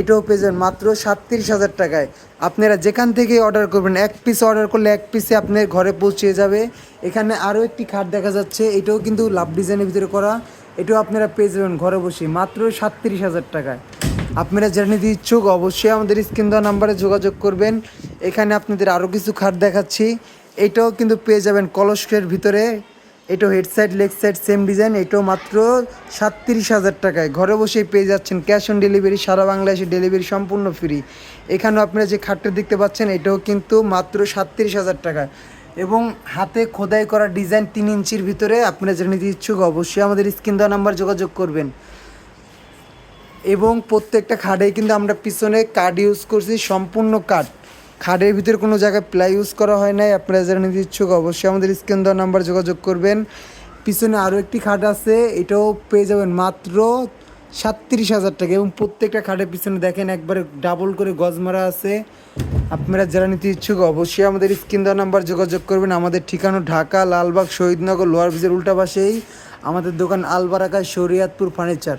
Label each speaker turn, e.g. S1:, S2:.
S1: এটাও পেয়ে মাত্র সাতত্রিশ হাজার টাকায়। আপনারা যেখান থেকে অর্ডার করবেন, এক পিস অর্ডার করলে এক পিসে আপনার ঘরে পৌঁছে যাবে। এখানে আরও একটি খাট দেখা যাচ্ছে, এটাও কিন্তু লাভ ডিজাইনের ভিতরে করা। এটাও আপনারা পেয়ে যাবেন ঘরে বসে, মাত্র সাতত্রিশ হাজার টাকায়। আপনারা যারা নিতে ইচ্ছুক, অবশ্যই আমাদের স্ক্রিন দেওয়া নাম্বারে যোগাযোগ করবেন। এখানে আপনাদের আরও কিছু খাট দেখাচ্ছি। এটাও কিন্তু পেয়ে যাবেন কলস্কের ভিতরে। এটাও head side leg side same design এটাও মাত্র সাতত্রিশ হাজার টাকায়। ঘরে বসেই পেয়ে যাচ্ছেন ক্যাশ অন ডেলিভারি সারা বাংলাদেশে ডেলিভারি সম্পূর্ণ ফ্রি এখানেও আপনারা যে খাটটা দেখতে পাচ্ছেন, এটাও কিন্তু মাত্র সাতত্রিশ হাজার টাকায়। এবং হাতে খোদাই করা ডিজাইন তিন ইঞ্চির ভিতরে আপনারা যারা নিতে ইচ্ছুক, অবশ্যই আমাদের স্ক্রিন দেওয়া নাম্বার যোগাযোগ করবেন। এবং প্রত্যেকটা খাড়ে কিন্তু আমরা পিছনে কাঠ ইউজ করছি, সম্পূর্ণ কাঠ খাড়ের ভিতরে কোনো জায়গায় প্লাই ইউজ করা হয় নাই। আপনারা যারা নিতে ইচ্ছুক অবশ্যই আমাদের স্ক্রিন দেওয়া নাম্বার যোগাযোগ করবেন। পিছনে আরও একটি খাট আছে, এটাও পেয়ে যাবেন মাত্র সাতত্রিশ হাজার টাকা এবং প্রত্যেকটা খাটের পিছনে দেখেন একবারে ডাবল করে গজ মারা আছে। আপনারা যারা নিতে ইচ্ছুক অবশ্যই আমাদের স্ক্রিন দেওয়া নাম্বার যোগাযোগ করবেন। আমাদের ঠিকানা ঢাকা, লালবাগ, শহীদনগর, লোয়ার ব্রিজের উল্টা পাশেই। আমাদের দোকান আলবারাকা শরিয়াতপুর ফার্নিচার।